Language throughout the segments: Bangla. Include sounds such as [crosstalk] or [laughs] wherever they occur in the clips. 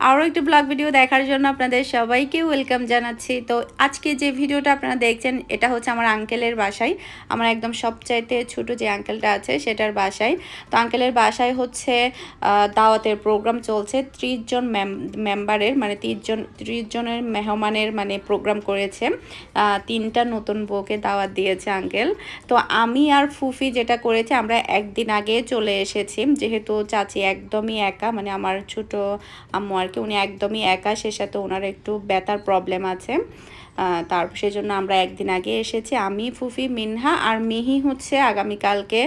আরও একটি ব্লগ ভিডিও দেখার জন্য আপনাদের সবাইকে ওয়েলকাম জানাচ্ছি। তো আজকে যে ভিডিওটা আপনারা দেখছেন, এটা হচ্ছে আমার আঙ্কেলের বাসায়। আমার একদম সবচাইতে ছোট যে আঙ্কেলটা আছে, সেটার বাসায়। তো আঙ্কেলের বাসায় হচ্ছে দাওয়াতের প্রোগ্রাম চলছে। ত্রিশ জন মেম্বারের মানে জন, ত্রিশ জনের মেহমানের মানে প্রোগ্রাম করেছে। তিনটা নতুন বউকে দাওয়াত দিয়েছে আঙ্কেল তো আমি আর ফুফি যেটা করেছে, আমরা একদিন আগে চলে এসেছি। যেহেতু চাচি একদমই একা মানে আমার ছোট আম্মু আর কি উনি একদমই একা, সে সাথে ওনার একটু ব্যথার প্রবলেম আছে। তার, সেজন্য আমরা একদিন আগে এসেছি। আমি, ফুফি, মিনহা আর মিহি হচ্ছে আগামীকালকে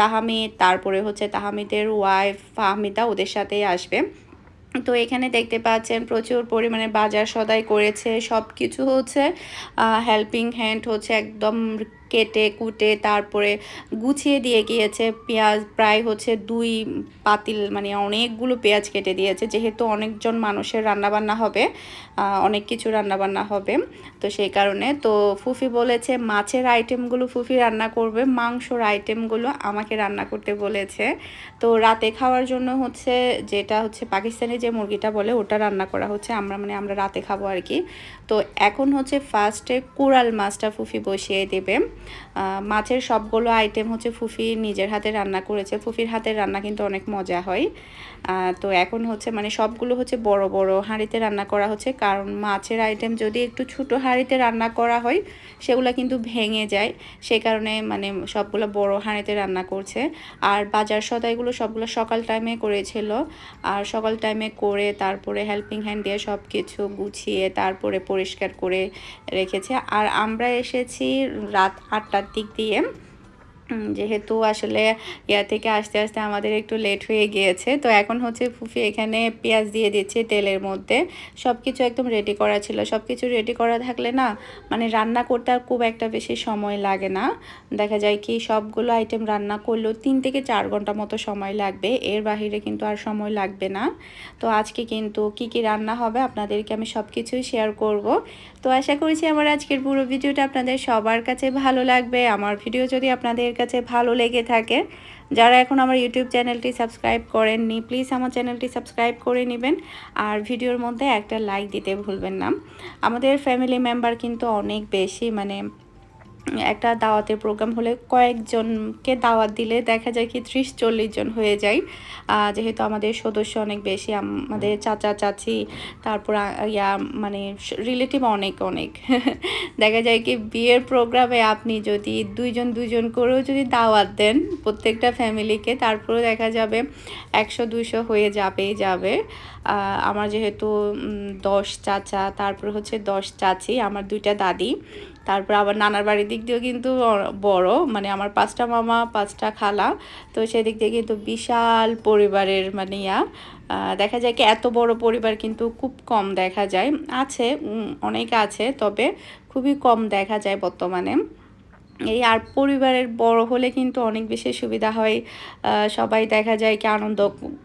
তাহামিদ, তারপরে হচ্ছে তাহামিদের ওয়াইফ ফাহমিদা ওদের সাথেই আসবে। তো এখানে দেখতে পাচ্ছেন প্রচুর পরিমাণে বাজার সদাই করেছে সব কিছু হচ্ছে হেল্পিং হ্যান্ড হচ্ছে, একদম কেটে কুটে তারপরে গুছিয়ে দিয়ে গিয়েছে পেঁয়াজ, প্রায় হচ্ছে দুই পাতিল মানে অনেকগুলো পেঁয়াজ কেটে দিয়েছে। যেহেতু অনেকজন মানুষের রান্নাবান্না হবে অনেক কিছু রান্নাবান্না হবে, তো সেই কারণে। তো ফুফি বলেছে, মাছের আইটেমগুলো ফুফি রান্না করবে, মাংসর আইটেমগুলো আমাকে রান্না করতে বলেছে। তো রাতে খাওয়ার জন্য হচ্ছে যেটা হচ্ছে পাকিস্তানি যে মুরগিটা বলে, ওটা রান্না করা হচ্ছে। আমরা মানে আমরা রাতে খাব আর কি। তো এখন হচ্ছে ফার্স্টে কোরাল মাছটা ফুফি বসিয়ে দেবে। মাছের সবগুলো আইটেম হচ্ছে ফুফি নিজের হাতে রান্না করেছে। ফুফির হাতের রান্না কিন্তু অনেক মজা হয়। তো এখন হচ্ছে মানে সবগুলো হচ্ছে বড় বড় হাঁড়িতে রান্না করা হচ্ছে। কারণ মাছের আইটেম যদি একটু ছোটো হাঁড়িতে রান্না করা হয়, সেগুলো কিন্তু ভেঙে যায়। সে কারণে মানে সবগুলো বড় হাঁড়িতে রান্না করছে। আর বাজার সদাইগুলো সবগুলো সকাল টাইমে করেছিল। আর সকাল টাইমে করে তারপরে হেল্পিং হ্যান্ড দিয়ে সব কিছু গুছিয়ে তারপরে পরিষ্কার করে রেখেছে। আর আমরা এসেছি রাত আটটার দিক দিয়ে। যেহেতু আসলে ইয়া থেকে আসতে আসতে আমাদের একটু লেট হয়ে গিয়েছে, তো এখন হচ্ছে ফুফি এখানে পেঁয়াজ দিয়ে দিচ্ছে তেলের মধ্যে। সব কিছু একদম রেডি করা ছিল। সব কিছু রেডি করা থাকলে না মানে রান্না করতে আর খুব একটা বেশি সময় লাগে না। দেখা যায় কি সবগুলো আইটেম রান্না করলেও তিন থেকে চার ঘণ্টা মতো সময় লাগবে। এর বাহিরে কিন্তু আর সময় লাগবে না। তো আজকে কিন্তু কি কি রান্না হবে আপনাদেরকে আমি সব কিছুই শেয়ার করব। তো আশা করছি আমার আজকের পুরো ভিডিওটা আপনাদের সবার কাছে ভালো লাগবে। আমার ভিডিও যদি আপনাদের কাছে ভালো লেগে থাকে। যারা এখন আমার ইউটিউব চ্যানেলটি সাবস্ক্রাইব করেননি প্লিজ আমার চ্যানেলটি সাবস্ক্রাইব করে নেবেন। আর ভিডিওর মধ্যে একটা লাইক দিতে ভুলবেন না। আমাদের ফ্যামিলি মেম্বার কিন্তু অনেক বেশি মানে একটা দাওয়াতের প্রোগ্রাম হলে কয়েকজনকে দাওয়াত দিলে দেখা যায় কি ত্রিশ চল্লিশ জন হয়ে যায়। যেহেতু আমাদের সদস্য অনেক বেশি আমাদের চাচা চাচি তারপর ইয়া মানে রিলেটিভ অনেক অনেক। [laughs] দেখা যায় কি বিয়ের প্রোগ্রামে আপনি যদি দুইজন দুইজন করেও যদি দাওয়াত দেন প্রত্যেকটা ফ্যামিলিকে তারপরেও দেখা যাবে একশো দুইশো হয়ে যাবেই যাবে। আমার যেহেতু দশ চাচা, তারপর হচ্ছে দশ চাচি, আমার দুইটা দাদি। তারপর আবার নানার বাড়ির দিক দিয়েও কিন্তু বড় মানে আমার পাঁচটা মামা, পাঁচটা খালা। তো সেদিক দিয়ে কিন্তু বিশাল পরিবারের মানে ইয়া। দেখা যায় কি এত বড় পরিবার কিন্তু খুব কম দেখা যায়। আছে অনেক আছে, তবে খুবই কম দেখা যায় বর্তমানে। এই আর পরিবারের বড় হলে কিন্তু অনেক বেশি সুবিধা হয়। সবাই দেখা যায় কি আনন্দ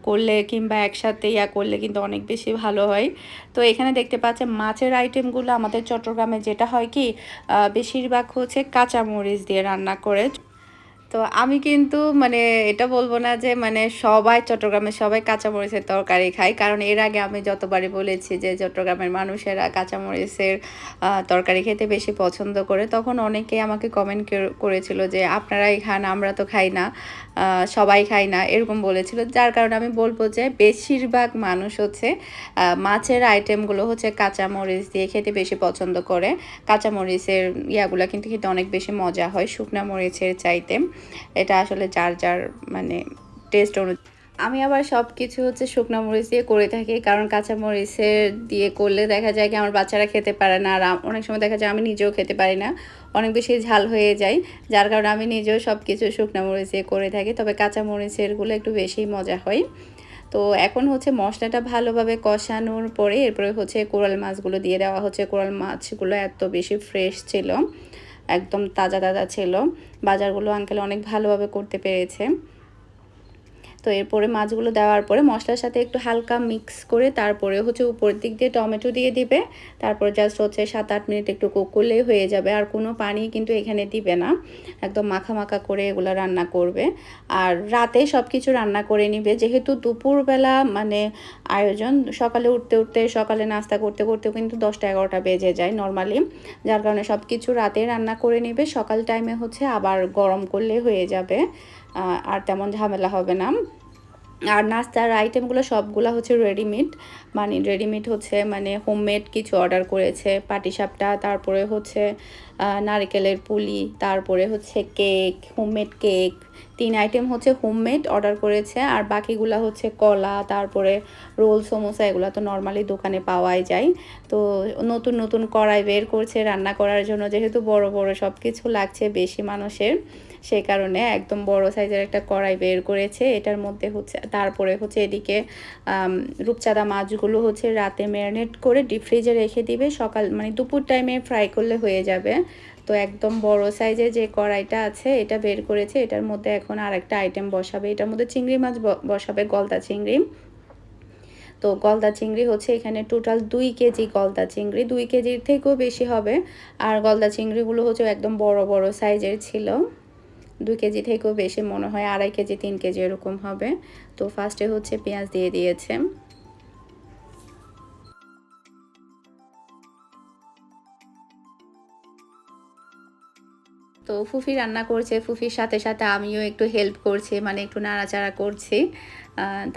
করলে কিংবা একসাথে ইয়া করলে কিন্তু অনেক বেশি ভালো হয়। তো এখানে দেখতে পাচ্ছেন মাছের আইটেমগুলো আমাদের চট্টগ্রামে যেটা হয় কি বেশিরভাগ হচ্ছে কাঁচামরিচ দিয়ে রান্না করে। তো আমি কিন্তু মানে এটা বলব না যে মানে সবাই চট্টগ্রামে সবাই কাঁচামরিচের তরকারি খায়। কারণ এর আগে আমি যতবারই বলেছি যে চট্টগ্রামের মানুষেরা কাঁচামরিচের তরকারি খেতে বেশি পছন্দ করে, তখন অনেকেই আমাকে কমেন্ট করেছিল যে আপনারাই খান, আমরা তো খাই না সবাই খাই না, এরকম বলেছিল। যার কারণে আমি বলব যে বেশিরভাগ মানুষ হচ্ছে মাছের আইটেমগুলো হচ্ছে কাঁচামরিচ দিয়ে খেতে বেশি পছন্দ করে। কাঁচামরিচের ইয়াগুলো কিন্তু খেতে অনেক বেশি মজা হয়, শুকনা মরিচের চাইতে। এটা আসলে যার যার মানে টেস্ট অনুযায়ী আমি আবার সব কিছু হচ্ছে শুকনো মরিচ দিয়ে করে থাকি, কারণ কাঁচা মরিচের দিয়ে করলে দেখা যায় কি আমার বাচ্চারা খেতে পারে না, আর অনেক সময় দেখা যায় আমি নিজেও খেতে পারি না, অনেক বেশি ঝাল হয়ে যায়, যার কারণে আমি নিজেও সব কিছু শুকনো মরিচ দিয়ে করে থাকি, তবে কাঁচা মরিচেরগুলো একটু বেশি মজা হয়। তো এখন হচ্ছে মশলাটা ভালোভাবে কষানোর পরে এরপরে হচ্ছে কোরাল মাছগুলো দিয়ে দেওয়া হচ্ছে, কোরাল মাছগুলো এত বেশি ফ্রেশ ছিল। একদম তাজা তাজা ছিল। বাজারগুলো আঙ্কেল অনেক ভালোভাবে করতে পেরেছে। তো এরপরে মাছগুলো দেওয়ার পরে মশলার সাথে একটু হালকা মিক্স করে তারপরে হচ্ছে উপরের দিক দিয়ে টমেটো দিয়ে দিবে। তারপর জাস্ট হচ্ছে সাত আট মিনিট একটু কুক করলেই হয়ে যাবে। আর কোনো পানি কিন্তু এখানে দিবে না। একদম মাখা মাখা করে এগুলো রান্না করবে। আর রাতে সব কিছু রান্না করে নিবে। যেহেতু দুপুরবেলা মানে আয়োজন, সকালে উঠতে উঠতে, সকালে নাস্তা করতে করতেও কিন্তু দশটা এগারোটা বেজে যায় নর্মালি যার কারণে সব কিছু রাতে রান্না করে নেবে। সকাল টাইমে হচ্ছে আবার গরম করলে হয়ে যাবে। আর তেমন ঝামেলা হবে না। আর নাস্তার আইটেমগুলো সবগুলো হচ্ছে রেডিমেড মানে রেডিমেড হচ্ছে মানে হোমমেড কিছু অর্ডার করেছে পাটিসাপটা তারপরে হচ্ছে নারিকেলের পুলি, তারপরে হচ্ছে কেক হোমমেড কেক তিন আইটেম হচ্ছে হোমমেড অর্ডার করেছে, আর বাকিগুলো হচ্ছে কলা, তারপরে রোল সমোসা, এগুলো তো নর্মালি দোকানে পাওয়াই যায়। তো নতুন নতুন কড়াই বের করছে, রান্না করার জন্য যেহেতু বড় বড় সব কিছু লাগছে, বেশি মানুষের। সেই কারণে একদম বড় সাইজের একটা কড়াই বের করেছে। এটার মধ্যে হচ্ছে, তারপরে হচ্ছে এদিকে রূপচাঁদা মাছগুলো হচ্ছে রাতে ম্যারিনেট করে ডিপ ফ্রিজে রেখে দিবে। সকাল মানে দুপুর টাইমে ফ্রাই করলে হয়ে যাবে। তো একদম বড় সাইজের যে কড়াইটা আছে, এটা বের করেছে। এটার মধ্যে এখন আর একটা আইটেম বসাবে। এটার মধ্যে চিংড়ি মাছ বসাবে, গলদা চিংড়ি। তো গলদা চিংড়ি হচ্ছে এখানে টোটাল দুই কেজি গলদা চিংড়ি। দুই কেজির থেকেও বেশি হবে। আর গলদা চিংড়িগুলো হচ্ছে একদম বড় বড় সাইজের ছিল। দুই কেজি থেকেও বেশি মনে হয়, আড়াই কেজি, তিন কেজি এরকম হবে। তো ফার্স্টে হচ্ছে পেঁয়াজ দিয়ে দিয়েছে। তো ফুফি রান্না করছে, ফুফির সাথে সাথে আমিও একটু হেল্প করছি মানে একটু নাড়াচাড়া করছি।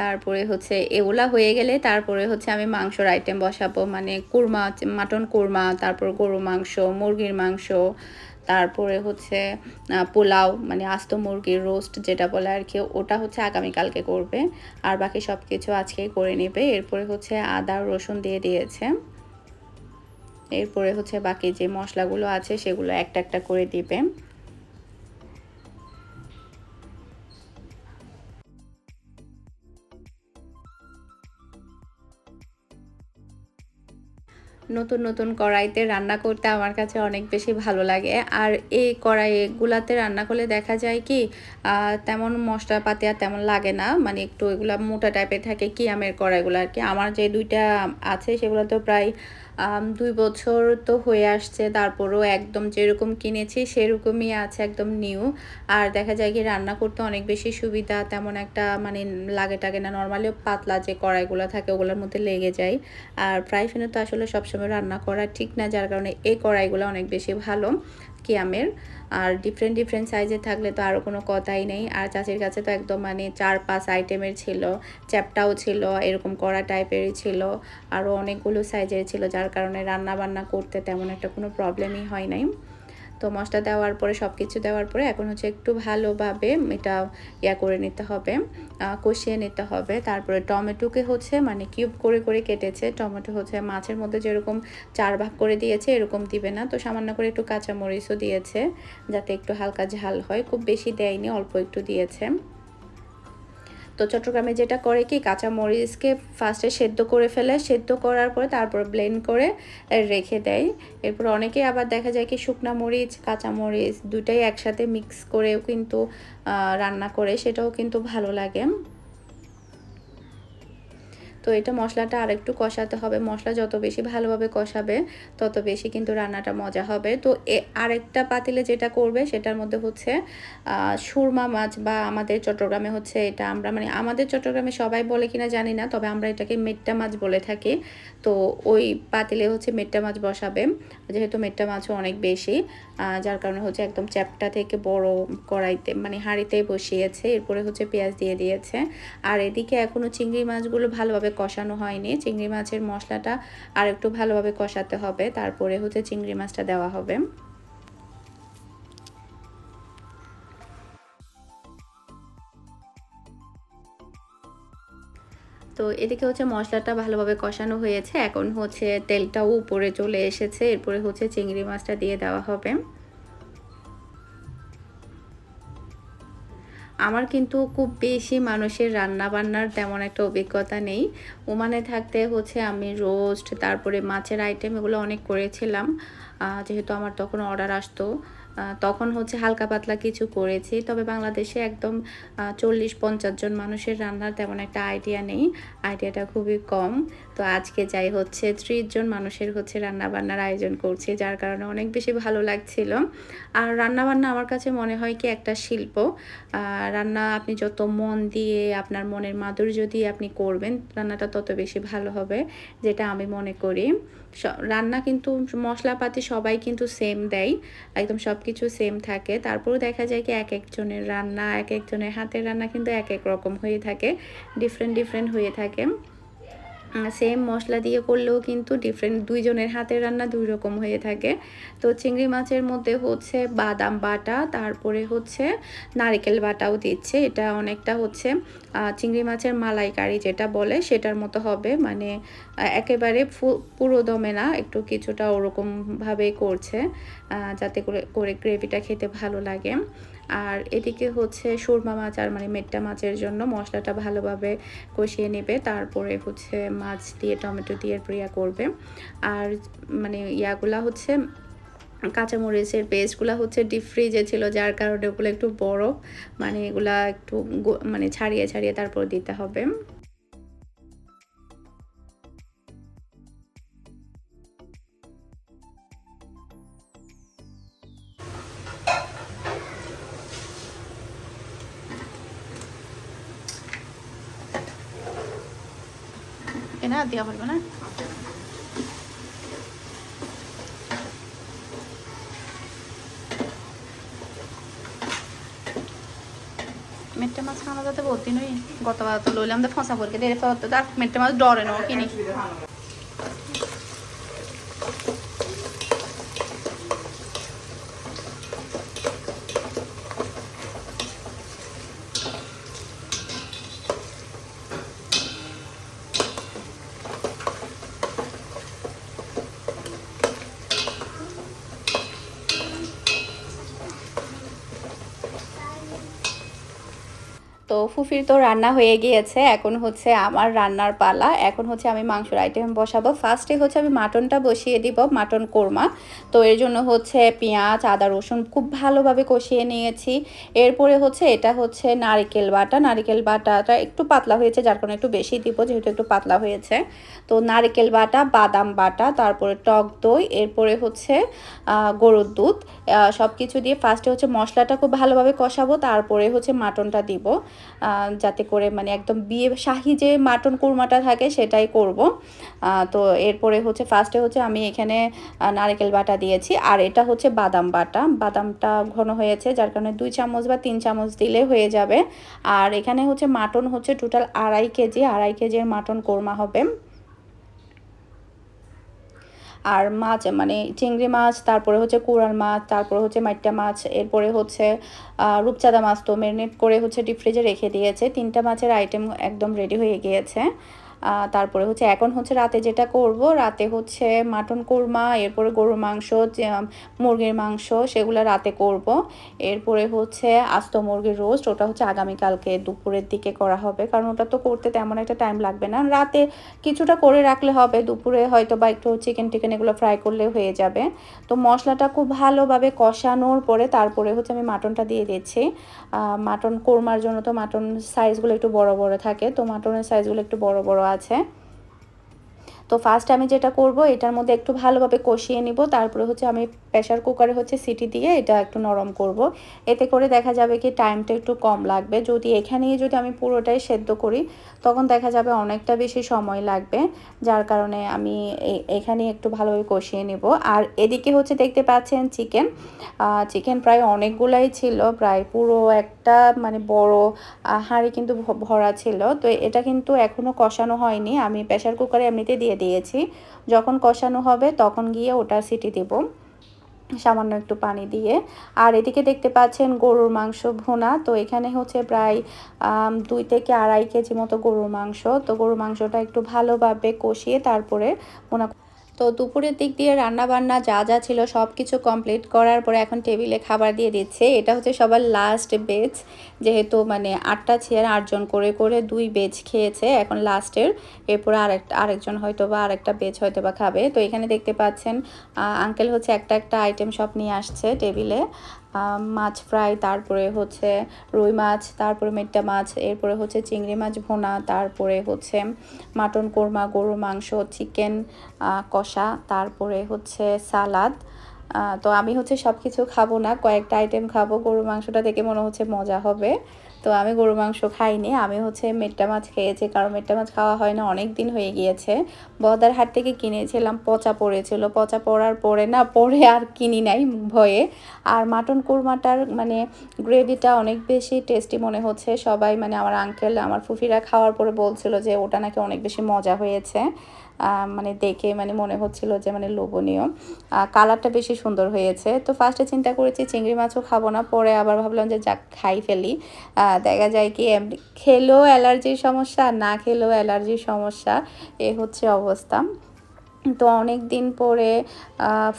তারপরে হচ্ছে এগুলা হয়ে গেলে তারপরে হচ্ছে আমি মাংসর আইটেম বসাবো মানে কুরমা, মাটন কুরমা, তারপর গরু মাংস, মুরগির মাংস তারপরে হচ্ছে পোলাও মানে আস্ত মুরগির রোস্ট যেটা বলে আর কি, ওটা হচ্ছে আগামীকালকে করবে। আর বাকি সব কিছু আজকে করে নেবে। এরপরে হচ্ছে আদা, রসুন দিয়ে দিয়েছে। এরপরে হচ্ছে বাকি যে মশলাগুলো আছে, সেগুলো একটা একটা করে দিবে। নতুন নতুন কড়াইতে রান্না করতে আমার কাছে অনেক বেশি ভালো লাগে। আর এই কড়াইগুলাতে রান্না করলে দেখা যায় কি তেমন মশলাপাতি আর তেমন লাগে না। মানে একটু এগুলা মোটা টাইপের থাকে কি আমের কড়াইগুলো আর কি। আমার যে দুইটা আছে সেগুলো তো প্রায় দুই বছর তো হয়ে আসছে, তারপরও একদম যেরকম কিনেছি সেরকমই আছে একদম নিউ আর দেখা যায় কি রান্না করতে অনেক বেশি সুবিধা, তেমন একটা মানে লাগে টাগে না। নর্মালিও পাতলা যে কড়াইগুলো থাকে ওগুলোর মধ্যে লেগে যায়। আর ফ্রাই তো আসলে সবসময় রান্না করা ঠিক না, যার কারণে এই কড়াইগুলো অনেক বেশি ভালো। কিয়ামের। আর ডিফারেন্ট ডিফারেন্ট সাইজের থাকলে তো আরও কোনো কথাই নেই। আর চাচির কাছে তো একদম মানে চার পাঁচ আইটেমের ছিল চ্যাপটাও ছিল, এরকম কড়া টাইপেরই ছিল আরও অনেকগুলো সাইজের ছিল, যার কারণে রান্না বান্না করতে তেমন একটা কোনো প্রবলেমই হয় নাই। তো মশলা দেওয়ার পরে সব কিছু দেওয়ার পরে এখন হচ্ছে একটু ভালোভাবে এটা ইয়া করে নিতে হবে কষিয়ে নিতে হবে। তারপরে টমেটোকে হচ্ছে মানে কিউব করে করে কেটেছে। টমেটো হচ্ছে মাছের মধ্যে যেরকম চার ভাগ করে দিয়েছে, এরকম দিবে না। তো সামান্য করে একটু কাঁচামরিচও দিয়েছে, যাতে একটু হালকা ঝাল হয়। খুব বেশি দেয়নি, অল্প একটু দিয়েছে। তো চট্টগ্রামে যেটা করে কি কাঁচা মরিচকে ফার্স্টে সেদ্ধ করে ফেলে, সেদ্ধ করার পরে তারপর ব্লেন্ড করে রেখে দেয়। এরপর অনেকে আবার দেখা যায় কি শুকনা মরিচ কাঁচা মরিচ দুটাই একসাথে মিক্স করেও কিন্তু রান্না করে, সেটাও কিন্তু ভালো লাগে। তো এটা মশলাটা আরেকটু কষাতে হবে। মশলা যত বেশি ভালোভাবে কষাবে, তত বেশি কিন্তু রান্নাটা মজা হবে। তো এ আরেকটা পাতিলে যেটা করবে, সেটার মধ্যে হচ্ছে সুরমা মাছ বা আমাদের চট্টগ্রামে হচ্ছে এটা আমরা মানে আমাদের চট্টগ্রামে সবাই বলে কিনা জানি না, তবে আমরা এটাকে মেট্টা মাছ বলে থাকি। তো ওই পাতিলে হচ্ছে মেট্টা মাছ বসাবে, যেহেতু মেট্টা মাছও অনেক বেশি যার কারণে হচ্ছে একদম চ্যাপটা থেকে বড় কড়াইতে মানে হাঁড়িতে বসিয়েছে, এরপরে হচ্ছে পেঁয়াজ দিয়ে দিয়েছে। আর এদিকে এখনও চিংড়ি মাছগুলো ভালোভাবে কষানো হয়নি। চিংড়ি মাছের মশলাটা আর একটু ভালোভাবে কষাতে হবে। তারপরে হচ্ছে চিংড়ি মাছটা দেওয়া হবে। তো এদিকে হচ্ছে মশলাটা ভালোভাবে কষানো হয়েছে। এখন হচ্ছে তেলটাও উপরে চলে এসেছে। এরপরে হচ্ছে চিংড়ি মাছটা দিয়ে দেওয়া হবে। আমার কিন্তু খুব বেশি মানুষের রান্না বান্নার তেমন একটা অভিজ্ঞতা নেই। ওমানে থাকতে হচ্ছে আমি রোস্ট তারপরে মাছের আইটেম এগুলো অনেক করেছিলাম। যেহেতু আমার তখন অর্ডার আসতো। তখন হচ্ছে হালকা পাতলা কিছু করেছি। তবে বাংলাদেশে একদম চল্লিশ পঞ্চাশ জন মানুষের রান্নার তেমন একটা আইডিয়া নেই। আইডিয়াটা খুবই কম। তো আজকে যাই হচ্ছে, ত্রিশ জন মানুষের হচ্ছে রান্না বান্নার আয়োজন করছি, যার কারণে অনেক বেশি ভালো লাগছিল। আর রান্না বান্না আমার কাছে মনে হয় কি একটা শিল্প। রান্না আপনি যত মন দিয়ে, আপনার মনের মাধুর্য দিয়ে আপনি করবেন, রান্নাটা তত বেশি ভালো হবে, যেটা আমি মনে করি। রান্না কিন্তু মশলাপাতি সবাই কিন্তু সেম দেয়। একদম সব কিছু সেম থাকে। তারপরেও দেখা যায় কি এক একজনের রান্না, এক একজনের হাতের রান্না কিন্তু এক এক রকম হয়ে থাকে ডিফারেন্ট ডিফারেন্ট হয়ে থাকে। সেম মশলা দিয়ে করলেও কিন্তু ডিফারেন্ট দুইজনের হাতের রান্না দুই রকম হয়ে থাকে। তো চিংড়ি মাছের মধ্যে হচ্ছে বাদাম বাটা, তারপরে হচ্ছে নারিকেল বাটাও দিচ্ছে। এটা অনেকটা হচ্ছে চিংড়ি মাছের মালাইকারি যেটা বলে, সেটার মতো হবে। মানে একেবারে পুরো দমে না, একটু কিছুটা ওরকমভাবেই করছে যাতে করে করে গ্রেভিটা খেতে ভালো লাগে। আর এদিকে হচ্ছে সুরমা মাছ আর মানে মেট্টা মাছের জন্য মশলাটা ভালোভাবে কষিয়ে নেবে। তারপরে হচ্ছে মাছ দিয়ে টমেটো দিয়ে প্রিয়া করবে। আর মানে ইয়াগুলা হচ্ছে কাঁচামরিচের পেস্টগুলো হচ্ছে ডিপ ফ্রিজে ছিল, যার কারণে ওগুলো একটু বড় মানে এগুলা একটু মানে ছাড়িয়ে ছাড়িয়ে তারপর দিতে হবে। দেওয়া পড়বে না মেট্টে মাছ খাওয়া যাতে বহুত দিন ওই গতবার তো লইলাম তো ফসা পরকে দিয়ে তো তার মেট্টে মাছ ডরে নো কিনি। তো ফুফির তো রান্না হয়ে গিয়েছে, এখন হচ্ছে আমার রান্নার পালা। এখন হচ্ছে আমি মাংসর আইটেম বসাবো। ফার্স্টে হচ্ছে আমি মাটনটা বসিয়ে দিব মাটন কোরমা। তো এর জন্য হচ্ছে পেঁয়াজ, আদা, রসুন খুব ভালোভাবে কষিয়ে নিয়েছি। এরপরে হচ্ছে এটা হচ্ছে নারিকেল বাটা। নারিকেল বাটাটা একটু পাতলা হয়েছে, যার কারণে একটু বেশি দিব, যেহেতু একটু পাতলা হয়েছে। তো নারিকেল বাটা, বাদাম বাটা, তারপরে টক দই, এরপরে হচ্ছে গরুর দুধ। সব কিছু দিয়ে ফার্স্টে হচ্ছে মশলাটা খুব ভালোভাবে কষাবো, তারপরে হচ্ছে মাটনটা দিব। যাতে করে মানে একদম বিয়ে শাহি যে মাটন কুরমাটা থাকে সেটাই করব। তো এরপরে হচ্ছে ফার্স্টে হচ্ছে আমি এখানে নারকেল বাটা দিয়েছি। আর এটা হচ্ছে বাদাম বাটা। বাদামটা ঘন হয়েছে, যার কারণে দুই চামচ বা তিন চামচ দিলে হয়ে যাবে। আর এখানে হচ্ছে মাটন হচ্ছে টোটাল আড়াই কেজি। আড়াই কেজির মাটন কোরমা হবে। আর মাছ মানে চিংড়ি মাছ, তারপরে হচ্ছে কোরাল মাছ, তারপরে হচ্ছে মাইটা মাছ, এরপরে হচ্ছে রূপচাঁদা মাছ তো ম্যারিনেট করে হচ্ছে ডিপ ফ্রিজে রেখে দিয়েছে। তিনটা মাছের আইটেম একদম রেডি হয়ে গিয়েছে। তারপরে হচ্ছে এখন হচ্ছে রাতে যেটা করব, রাতে হচ্ছে মাটন কোরমা, এরপরে গরুর মাংস মুরগির মাংস, সেগুলো রাতে করব। এরপরে হচ্ছে আস্ত মুরগির রোস্ট, ওটা হচ্ছে আগামীকালকে দুপুরের দিকে করা হবে, কারণ ওটা তো করতে তেমন একটা টাইম লাগবে না। রাতে কিছুটা করে রাখলে হবে, দুপুরে হয়তো বা একটু চিকেন টিকেন এগুলো ফ্রাই করলে হয়ে যাবে। তো মশলাটা খুব ভালোভাবে কষানোর পরে তারপরে হচ্ছে আমি মাটনটা দিয়ে দিচ্ছি। মাটন কোরমার জন্য তো মাটন সাইজগুলো একটু বড় বড় থাকে, তো মাটনের সাইজগুলো একটু বড় বড় আছে। তো ফার্স্ট আমি যেটা করব, এটার মধ্যে একটু ভালোভাবে কষিয়ে নিব, তারপরে হচ্ছে আমি প্রেশার কুকারে হচ্ছে সিটি দিয়ে এটা একটু নরম করব। এতে করে দেখা যাবে কি টাইমটা একটু কম লাগবে। যদি এখানেই যদি আমি পুরোটাই সেদ্ধ করি, তখন দেখা যাবে অনেকটা বেশি সময় লাগবে। যার কারণে আমি এখানে একটু ভালোভাবে কষিয়ে নিব। আর এদিকে হচ্ছে দেখতে পাচ্ছেন চিকেন চিকেন প্রায় অনেকগুলাই ছিল, প্রায় পুরো একটা মানে বড় হাঁড়ি কিন্তু ভরা ছিল। তো এটা কিন্তু এখনও কষানো হয়নি। আমি প্রেশার কুকারে এমনিতে দিয়ে দিয়েছি। যখন কষানো হবে তখন গিয়ে ওটা সিটি দেব। সামান্য একটু পানি দিয়ে। আর এদিকে দেখতে পাচ্ছেন গরুর মাংস ভোনা। তো এখানে হচ্ছে প্রায় দুই থেকে আড়াই কেজি মতো গরুর মাংস। তো গরুর মাংসটা একটু ভালোভাবে কষিয়ে তারপরে ভোনা তো দুপুরের দিক দিয়ে রান্না বান্না যা যা ছিল সব কিছু কমপ্লিট করার পরে এখন টেবিলে খাবার দিয়ে দিচ্ছে। এটা হচ্ছে সবার লাস্ট বেচ যেহেতু মানে আটটা চেয়ার আটজন করে করে দুই বেচ খেয়েছে, এখন লাস্টের এরপরে আরেকটা আরেকজন হয়তো বা আরেকটা বেচ হয়তো বা খাবে। তো এখানে দেখতে পাচ্ছেন আঙ্কেল হচ্ছে একটা একটা আইটেম সব নিয়ে আসছে টেবিলে মাছ ফ্রাই, তারপরে হচ্ছে রুই মাছ, তারপরে মেট্টা মাছ, এরপরে হচ্ছে চিংড়ি মাছ ভোনা, তারপরে হচ্ছে মাটন কোরমা, গরুর মাংস, চিকেন কষা, তারপরে হচ্ছে সালাদ। তো আমি হচ্ছে সব কিছু খাব না, কয়েকটা আইটেম খাব, গরুর মাংসটা দেখে মনে হচ্ছে মজা হবে। তো আমি গরুর মাংস খাইনি। আমি হচ্ছে মেট্টা মাছ খেয়েছি, কারণ মেট্টা মাছ খাওয়া হয় না অনেক দিন হয়ে গিয়েছে। বদার হাট থেকে কিনেছিলাম, পচা পড়েছিল। পচা পড়ার পরে না, পরে আর কিনি নাই ভয়ে। আর মাটন কোরমাটার মানে গ্রেভিটা অনেক বেশি টেস্টি মনে হচ্ছে। সবাই মানে আমার আঙ্কেল আমার ফুফিরা খাওয়ার পরে বলছিল যে ওটা নাকি অনেক বেশি মজা হয়েছে। মানে দেখে মানে মনে হচ্ছিল যে মানে লোভনীয়। কালারটা বেশি সুন্দর হয়েছে। তো ফার্স্টে চিন্তা করেছি চিংড়ি মাছও খাব না। পরে আবার ভাবলাম যে যাক, খাই ফেলি। দেখা যায় কি খেলেও অ্যালার্জির সমস্যা, না খেলেও অ্যালার্জির সমস্যা। এ হচ্ছে অবস্থা। তো অনেক দিন পরে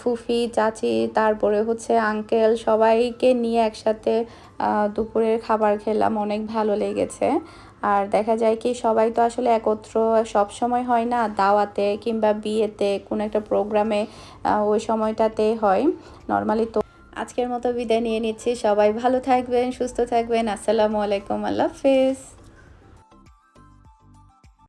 ফুফি, চাচি, তারপরে হচ্ছে আঙ্কেল সবাইকে নিয়ে একসাথে দুপুরের খাবার খেলাম। অনেক ভালো লেগেছে। আর দেখা যায় কি, সবাই তো আসলে একত্র সব সময় হয় না, দাওয়াতে কিংবা বিয়েতে কোনো একটা প্রোগ্রামে ওই সময়টাতে হয়। নর্মালি তো আজকের মতো বিদায় নিয়ে নিচ্ছি। সবাই ভালো থাকবেন, সুস্থ থাকবেন। আসসালামু আলাইকুম। আল্লাহ হাফেজ।